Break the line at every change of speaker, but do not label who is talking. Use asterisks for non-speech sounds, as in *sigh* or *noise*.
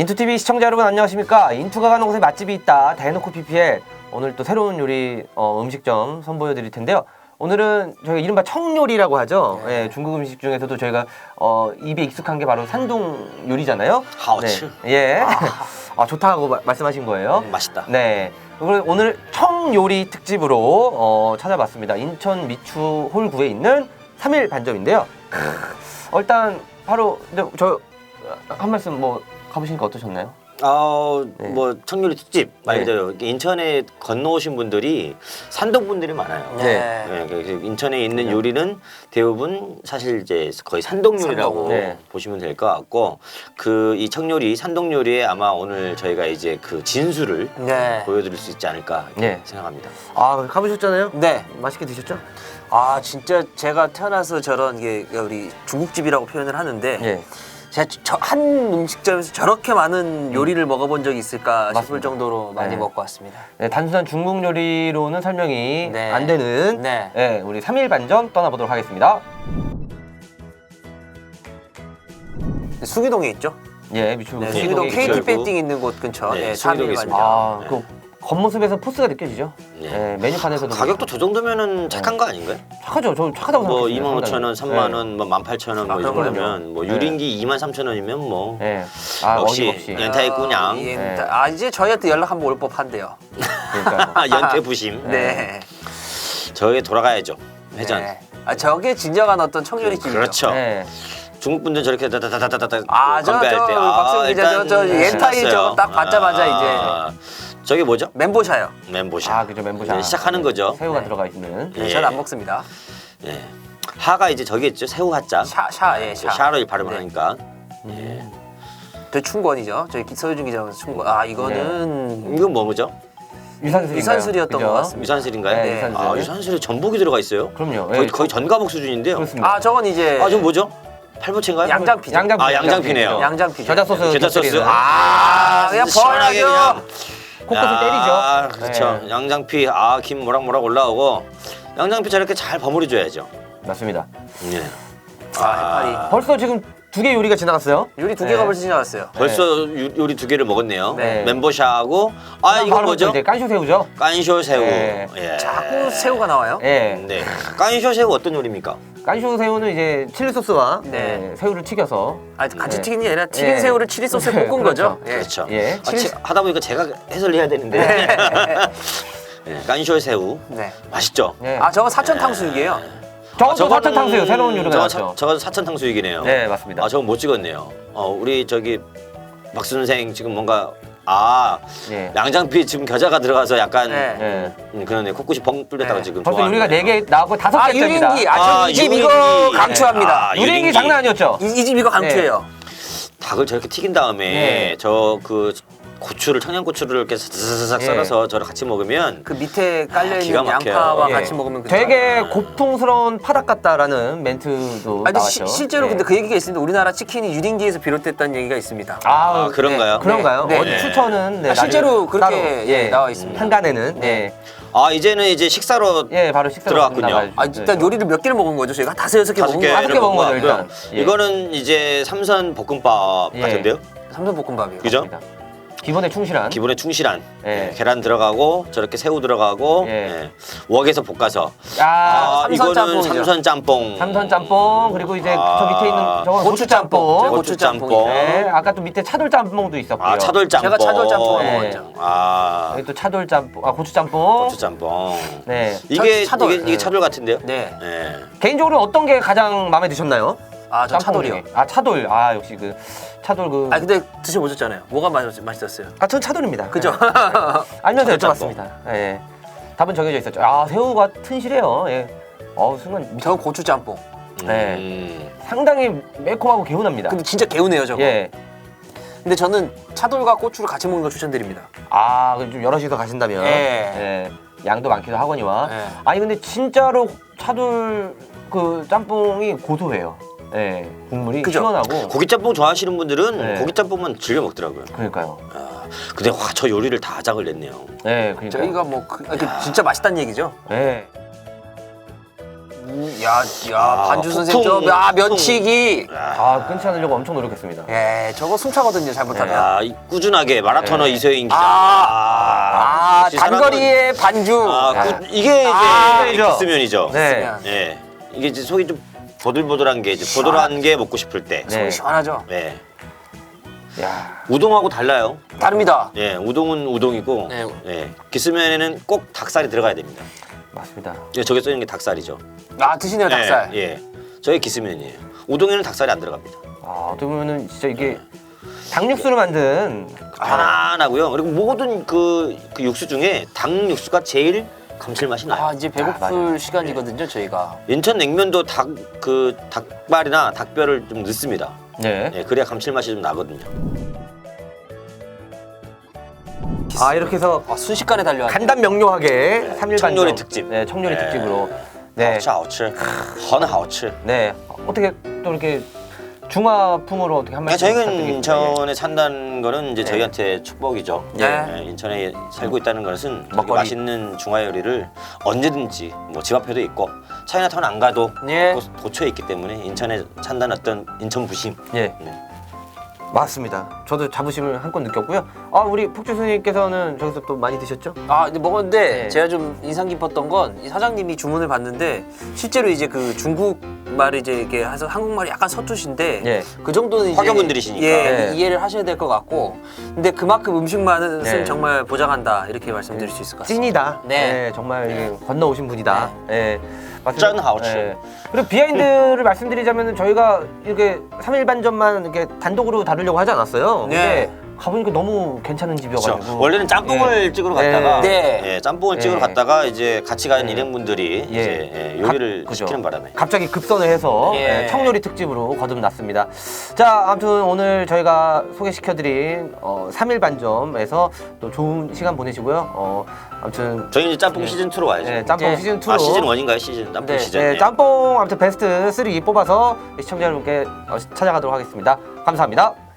인투TV 시청자 여러분 안녕하십니까 인투가 가는 곳에 맛집이 있다 대놓고 PPL 오늘 또 새로운 요리 어, 음식점 선보여 드릴 텐데요 오늘은 저희가 이른바 청요리라고 하죠
네.
예, 중국 음식 중에서도 저희가 어, 입에 익숙한 게 바로 산동 요리잖아요
하오츠.
네. 예. 아, 좋다고 마- 말씀하신 거예요
음, 맛있다.
네. 그리고 오늘 청요리 특집으로 어, 찾아봤습니다. 인천 미추 홀구에 있는 3일 반점인데요. 크, 어, 일단 바로 근데 저 한 말씀 뭐 가보시니까 어떠셨나요?
어,
네.
뭐 청요리 특집 말
네.
그대로 인천에 건너오신 분들이 산동 분들이 많아요.
네.
네, 그래서 인천에 있는
네.
요리는 대부분 사실 이제 거의 산동 요리라고
산동. 네.
보시면 될 것 같고 그 이 청요리 산동 요리에 아마 오늘 저희가 이제 그 진수를
네.
보여드릴 수 있지 않을까 이렇게
네.
생각합니다.
아 가보셨잖아요.
네.
맛있게 드셨죠?
아 진짜 제가 태어나서 저런 게 우리 중국집이라고 표현을 하는데
예.
제가 저 한 음식점에서 저렇게 많은 요리를 먹어본 적이 있을까 싶을
맞습니다.
정도로 많이
네.
먹고 왔습니다.
네, 단순한 중국 요리로는 설명이
네.
안 되는
네.
예, 우리 3일 반점 떠나보도록 하겠습니다.
수기동에 있죠?
예, 미추
네,
네,
수기동
수기동에
KT
있죠.
빌딩 있는 곳 근처.
네,
네,
수기동에
3일
있습니다.
반점.
아. 그 겉모습에서 포스가 느껴지죠?
네.
예, 메뉴판에서도
가격도. 저 정도면은 착한 거 아닌가요?
착하죠. 저 착하다고
뭐
생각해요.
2만 5천 원, 3만 원, 뭐 18,000원 뭐이
아,
정도면 뭐
네.
유린기 2만 3천 원이면 뭐
예. 아,
역시
어김없이.
연- 연타의 꾸냥.
예,
네.
아 이제 저희한테 연락 한번 올 법한데요.
그러니까요. *laughs*
연태 부심.
네.
저에 돌아가야죠. 회전.
네. 아 저게 진정한 어떤 청요리집이죠.
그렇죠.
네.
중국 분들 저렇게 다다다다다다
아, 저,
건배할
저,
때
박수영 기자,
일단
저, 저 옌타이
신났어요.
저딱 받자마자
아, 저게 뭐죠?
멘보샤요.
멘보샤.
아, 그죠. 멘보샤.
이제 시작하는 거죠.
새우가
네.
들어가 있는.
예.
저는 안 먹습니다.
예. 하가 이제 저기 있죠. 새우 하자.
샤, 샤, 예, 샤.
샤를 발음을
네.
하니까.
저 충권이죠. 저희 서유준 기자는 충권. 아 이거는
이건 뭐죠?
유산슬이었던? 것 같습니다.
유산슬인가요?
네, 유산슬.
아, 유산슬에 전복이 들어가 있어요.
그럼요.
거의
예.
거의 전가복 수준인데요.
그렇습니다.
아 저건 이제
아, 저 뭐죠? 팔보채인가요?
양장피죠.
양장피.
아, 양장피네요.
양장피죠.
겨자 소스.
게자 소스.
곁들이는.
아,
그냥
시원하게
버려야죠.
코끝을
아,
때리죠.
그렇죠.
네.
양장피, 아, 김 모락 모락 올라오고 양장피 저렇게 잘 버무려줘야죠.
맞습니다.
예.
아, 해파리.
벌써 지금 두 개 요리가 지나갔어요.
요리 두 개가
네.
벌써 지나갔어요.
벌써 요- 요리 두 개를 먹었네요.
네.
멘보샤하고 아 이거
바로
뭐죠?
이제 깐쇼 새우죠.
깐쇼 새우.
네.
예.
자꾸 새우가 나와요.
예.
네. 깐쇼 새우 어떤 요리입니까?
깐쇼 새우는 이제 칠리 소스와
네.
예, 새우를 튀겨서
아 같이
네.
튀긴 게 아니라 튀긴
예.
새우를 치리 소스에
네,
볶은
그렇죠.
거죠. 예.
그렇죠.
예.
아, 치- 하다 보니까 제가 해설을 해야 되는데. *laughs* 예, 깐쇼 새우
네.
맛있죠.
예.
아 저건 사천 탕수육이에요.
저것도
저거는-
사천 탕수육 새로운 요리가
저거
나왔죠.
사- 저거 사천 탕수육이네요.
네, 맞습니다.
아 저거 못 찍었네요. 어 우리 저기 박 선생 지금 뭔가 아
예.
양장피 지금 겨자가 들어가서 약간
네.
예.
음, 그러네 코끝이 뻥 뚫렸다가
네.
지금
벌써
좋아하는
요리가 네
거예요.
개 나오고 다섯
아
개째입니다.
유린기.
아,
아 저이 집 이거
유린기.
강추합니다.
아,
유린기
유린기.
장난 아니었죠.
이 집 이거 강추해요.
닭을 저렇게 튀긴 다음에
네.
저그 고추를 청양고추를 이렇게 사사사삭
예.
썰어서 저를 같이 먹으면
그 밑에 깔려
아,
있는
막혀요.
양파와
예.
같이 먹으면 그
되게 고통스러운 파닭 같다라는 멘트도
아니
나왔죠.
시, 실제로
예.
근데 그 얘기가 있습니다. 우리나라 치킨이 유린기에서 비롯됐다는 얘기가 있습니다.
아,
아, 그런가요?
네, 그런가요?
네.
어,
네.
추천은 네,
아, 실제로
나중에
그렇게,
따로,
예, 나와 있습니다.
한간에는
네.
아 이제는 이제 식사로
예, 예, 바로 식사
들어갔군요.
아 일단 요리를 몇 개를 먹은 거죠? 저희가 다섯 여섯 개
다섯
먹은 거
다섯
개를
개 먹은 거죠,
먹고
일단. 예.
이거는 이제 삼선 볶음밥
예.
같은데요.
삼선 볶음밥이요.
그죠?
기본에 충실한.
기본에 충실한
예.
예, 계란 들어가고 저렇게 새우 들어가고
예.
예. 웍에서 볶아서
아,
아,
삼선
이거는
짬뽕이죠.
삼선 짬뽕
삼선 짬뽕 그리고 이제
아,
저 밑에 있는 저건 고추
고추 짬뽕.
짬뽕.
고추 짬뽕.
짬뽕.
네, 아까 또 밑에 차돌 짬뽕도 있었고요.
아 차돌 짬뽕
제가 차돌 짬뽕을
네.
먹었죠.
아
여기 또 차돌 짬뽕, 아 고추 짬뽕.
고추 짬뽕
네.
이게
차- 차돌.
이게, 이게
네.
차돌 같은데요?
네.
예.
개인적으로 어떤 게 가장 마음에 드셨나요?
아, 저
짬뽕
차돌이요.
중에. 아 차돌. 아 역시 그 차돌 그.
아 근데 드셔보셨잖아요. 뭐가 맛, 맛있었어요?
아, 전 차돌입니다.
그죠?
네. *laughs* 알면서
차돌
여쭤봤습니다. 예. 답은 정해져 있었죠. 아 새우가 튼실해요. 예. 어 순간
저 고추 짬뽕.
네.
음.
상당히 매콤하고 개운합니다.
근데 진짜 개운해요 저거.
예.
근데 저는 차돌과 고추를 같이 먹는 걸 추천드립니다.
아, 그럼 좀 여럿이서 가신다면
예.
예, 양도 많기도 하거니와.
예.
아니 근데 진짜로 차돌 그 짬뽕이 고소해요. 예, 국물이
그죠?
시원하고.
고기 짬뽕 좋아하시는 분들은
네.
고기 짬뽕만 즐겨 먹더라고요.
그러니까요.
아, 근데 와 저 요리를 다 아작을 냈네요.
예, 그러니까.
저희가 뭐 그, 아, 그 진짜 맛있다는 얘기죠.
예.
야, 야
아,
반주 선생 저,
폭풍, 폭풍.
면치기.
아 끊지 않으려고 엄청 노력했습니다.
예, 저거 숨차거든요 잘못하면.
야, 이 꾸준하게 마라토너
네.
이소영 기자.
아,
역시 사람은-
단거리의 반주.
아,
야.
꾸- 이게 이제
아,
기스면이죠.
네.
예. 이게 이제 속이 좀 보들보들한 게 이제 보들한 게 먹고 싶을 때.
네.
속이 시원하죠.
네.
야,
우동하고 달라요.
다릅니다.
예, 우동은 우동이고,
네.
예, 기스면에는 꼭 닭살이 들어가야 됩니다.
맞습니다.
예, 저게 써 있는 게 닭살이죠.
아 드시네요 닭살.
예, 예. 저게 기스면이에요. 우동에는 닭살이 안 들어갑니다.
아 어떻게 보면은 진짜 이게 닭육수로 만든
편안하고요. 그리고 모든 그, 그 육수 중에 닭 육수가 제일 감칠맛이 나요.
아 이제
아,
배고플
맞아요.
시간이거든요 저희가.
인천 냉면도 닭 그 닭발이나 닭뼈를 좀 넣습니다.
네.
예, 그래야 감칠맛이 좀 나거든요.
아 이렇게 해서
아, 순식간에 달려.
간단 명료하게 삼일
청요리
반점.
특집.
네, 청요리
네.
특집으로. 네.
好吃好吃很好吃
네. 어떻게 또 이렇게 중화풍으로 어떻게 한 말씀
저희가
부탁드리겠습니다.
인천에 산다는 거는 이제
네.
저희한테 축복이죠.
네.
예, 인천에 살고 있다는 것은 저렇게
먹거리.
맛있는 중화 요리를 언제든지 뭐 집 앞에도 있고 차이나타운 안 가도
예.
도- 도처에 있기 때문에 인천에 산다는 어떤 인천 부심.
예.
네.
맞습니다. 저도 자부심을 한껏 느꼈고요. 아 우리 폭주 선생님께서는 저기서 또 많이 드셨죠?
아 근데 먹었는데
네.
제가 좀 인상 깊었던 건이 사장님이 주문을 받는데 실제로 이제 그 중국 말이 이제 이게 해서 한국말이 약간 서투신데
예.
그 정도는 이제
화경분들이시니까.
예,
네.
이해를 하셔야 될 것 같고 근데 그만큼 음식 맛은
네.
정말 보장한다 이렇게 말씀드릴 수 있을 것 같습니다.
찐이다.
네.
네, 정말 이게 건너오신 분이다. 예. 맞습니다.
짠 하오츠.
예. 그리고 비하인드를 말씀드리자면 저희가 이렇게 3일 반점만 이렇게 단독으로 다루려고 하지 않았어요.
네.
근데 가보니까 너무 괜찮은
그렇죠.
집이어가지고.
원래는 짬뽕을 찍으러 갔다가
네.
예, 짬뽕을
네.
찍으러 갔다가 이제 같이 가는
네.
일행분들이
예.
이제 예, 요리를
가- 그죠.
시키는 바람에
갑자기 급선을 해서
예.
예, 청요리 특집으로 거듭났습니다. 자, 아무튼 오늘 저희가 소개시켜드린 어, 3일 반점에서 또 좋은 시간 보내시고요. 어, 아무튼
저희는 이제 짬뽕
네.
시즌 2로 와야죠.
예, 짬뽕
네.
시즌 2로
아 시즌 1인가요? 시즌 짬뽕
네.
시즌.
네,
예.
짬뽕 아무튼 베스트 3 뽑아서 시청자 여러분께 어, 찾아가도록 하겠습니다. 감사합니다.